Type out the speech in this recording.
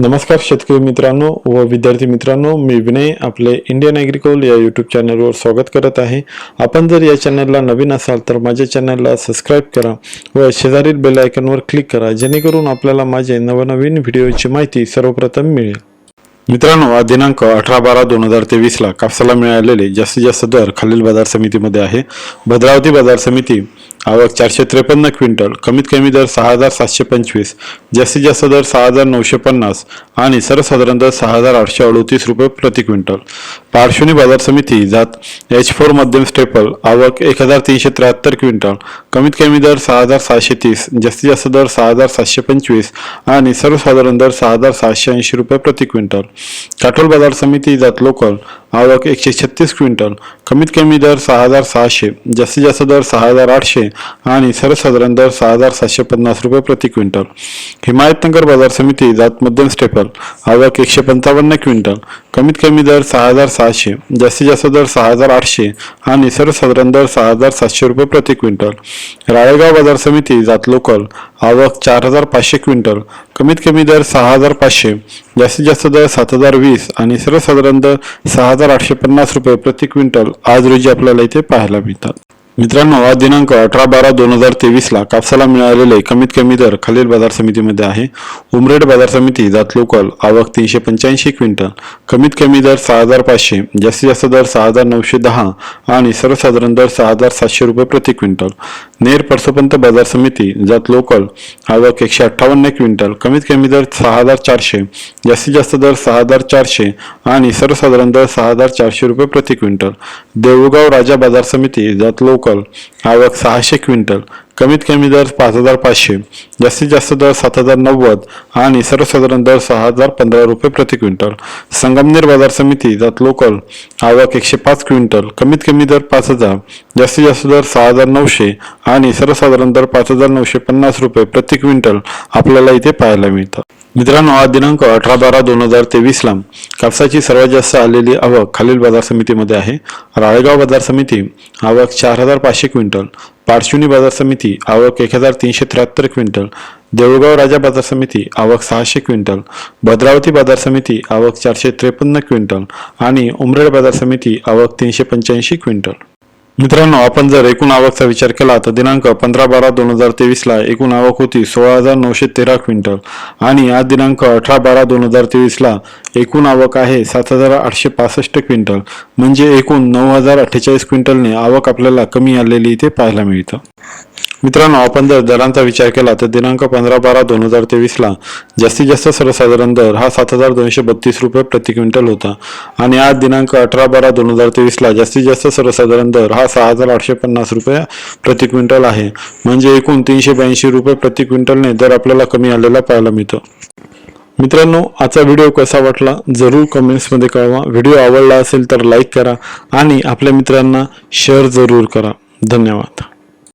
नमस्कार शेतकरी मित्रांनो व विद्यार्थी मित्रांनो मी विनय आपले इंडियन ॲग्रिकोल या यूट्यूब चॅनलवर स्वागत करत आहे. आपण जर या चॅनलला नवीन असाल तर माझ्या चॅनलला सबस्क्राईब करा व शेजारील बेल आयकॉनवर क्लिक करा जेणेकरून आपल्याला माझे नवनवीन व्हिडिओची माहिती सर्वप्रथम मिळेल. मित्रांनो आज दिनांक अठरा बारा दोन हजार तेवीसला कापसाला मिळालेले जास्तीत जास्त दर खालील बाजार समितीमध्ये आहे. भद्रावती बाजार समिती आवक चारशे त्रेपन्न क्विंटल कमीत कमी दर सहा हजार सातशे पंचवीस जास्तीत जास्त दर सहा हजार नऊशे पन्नास आणि सर्वसाधारण दर सहा हजार आठशे अडोतीस रुपये प्रति क्विंटल. पार्श्वनी बाजार समिती जात एच फोर मध्यम स्टेपल आवक एक हजार तीनशे त्र्याहत्तर क्विंटल कमीत कमी दर सहा हजार सहाशे तीस जास्तीत जास्त दर सहा हजार सातशे पंचवीस आणि सर्वसाधारण दर सहा हजार सहाशे ऐंशी रुपये प्रति क्विंटल. काटोल बाजार समिती जात लोकल आवक एकशे छत्तीस क्विंटल. कमीत कमी दर सहा हजार सहाशे जास्तीत जास्त दर सहा हजार आठशे आणि सर्वसाधारण दर सहा हजार सातशे पन्नास रुपये प्रति क्विंटल. हिमायतनगर बाजार समिती जात मध्यम स्टेपल. आवक एकशे पंचावन्न क्विंटल. कमीत कमी दर सहा हजार सहाशे जास्तीत जास्त दर सहा हजार आठशे आणि सर्वसाधारण दर सहा हजार सातशे रुपये प्रति क्विंटल. राळेगाव बाजार समिती जात लोकल आवक चार हजार पाचशे क्विंटल कमीत कमी दर सहा हजार पाचशे जास्तीत जास्त दर सात हजार वीस आणि सर्वसाधारण दर सहा हजार आठशे पन्नास रुपये प्रति क्विंटल आज रोजी आपल्याला इथे पाहायला मिळतात. मित्रांनो आज दिनांक अठरा बारा दोन हजार तेवीसला कापसाला मिळालेले कमीत कमी दर खालील बाजार समितीमध्ये आहे. उमरेड बाजार समिती जात लोकल आवक तीनशे पंच्याऐंशी क्विंटल कमीत कमी दर सहा हजार पाचशे जास्तीत जास्त दर सहा हजार नऊशे दहा आणि सर्वसाधारण दर सहा हजार सातशे रुपये प्रति क्विंटल. नेर परसोपंत बाजार समिती जात लोकल आवक एकशे अठ्ठावन्न क्विंटल कमीत कमी दर सहा हजार चारशे जास्तीत जास्त दर सहा हजार चारशे आणि सर्वसाधारण दर सहा हजार चारशे रुपये प्रति क्विंटल. देऊळगाव राजा बाजार समिती जात लोकल आवक सहाशे क्विंटल. कमीत कमी दर पाच हजार पाचशे. जास्तीत जास्त दर सात हजार नव्वद आणि सर्वसाधारण दर सहा हजार पंधरा रुपये प्रति क्विंटल. संगमनेर बाजार समिती जात लोकल. आवक एकशे पाच क्विंटल. कमीत कमी दर पाच हजार. जास्तीत जास्त दर सहा हजार नऊशे आणि सर्वसाधारण दर पाच हजार नऊशे पन्नास रुपये प्रति क्विंटल आपल्याला इथे पाहायला मिळतात. मित्रांनो आज दिनांक अठरा बारा दोन हजार तेवीसला कापसाची सर्वात जास्त आलेली आवक खालील बाजार समितीमध्ये आहे. राळेगाव बाजार समिती आवक चार हजार पाचशे क्विंटल. पारशिवनी बाजार समिती आवक एक हजार तीनशे त्र्याहत्तर क्विंटल. देऊळगाव राजा बाजार समिती आवक सहाशे क्विंटल. भद्रावती बाजार समिती आवक चारशे त्रेपन्न क्विंटल. आणि उमरेड बाजार समिती आवक तीनशे पंच्याऐंशी क्विंटल. मित्रांनो आपण जर एकूण आवकचा विचार केला तर दिनांक पंधरा बारा दोन हजार तेवीसला एकूण आवक होती सोळा हजार नऊशे तेरा क्विंटल. आणि आज दिनांक अठरा बारा दोन हजार तेवीसला एकूण आवक आहे सात हजार आठशे पासष्ट क्विंटल. म्हणजे एकूण नऊ हजार अठ्ठेचाळीस क्विंटलने आवक आपल्याला कमी आलेली इथे पाहायला मिळतं. मित्रांनो आपण जर दरांचा विचार केला तर दिनांक पंधरा बारा दोन हजार तेवीसला जास्तीत जास्त सर्वसाधारण दर हा सात हजार दोनशे बत्तीस रुपये प्रति क्विंटल होता. आणि आज दिनांक अठरा बारा दोन हजार तेवीसला जास्तीत जास्त सर्वसाधारण दर हा सहा हजार आठशे पन्नास रुपये प्रति क्विंटल आहे. म्हणजे एकूण तीनशे ब्याऐंशी रुपये प्रति क्विंटलने दर आपल्याला कमी आलेला पाहायला मिळतो. मित्रांनो आजचा व्हिडिओ कसा वाटला जरूर कमेंट्समध्ये कळवा. व्हिडिओ आवडला असेल तर लाईक करा आणि आपल्या मित्रांना शेअर जरूर करा. धन्यवाद.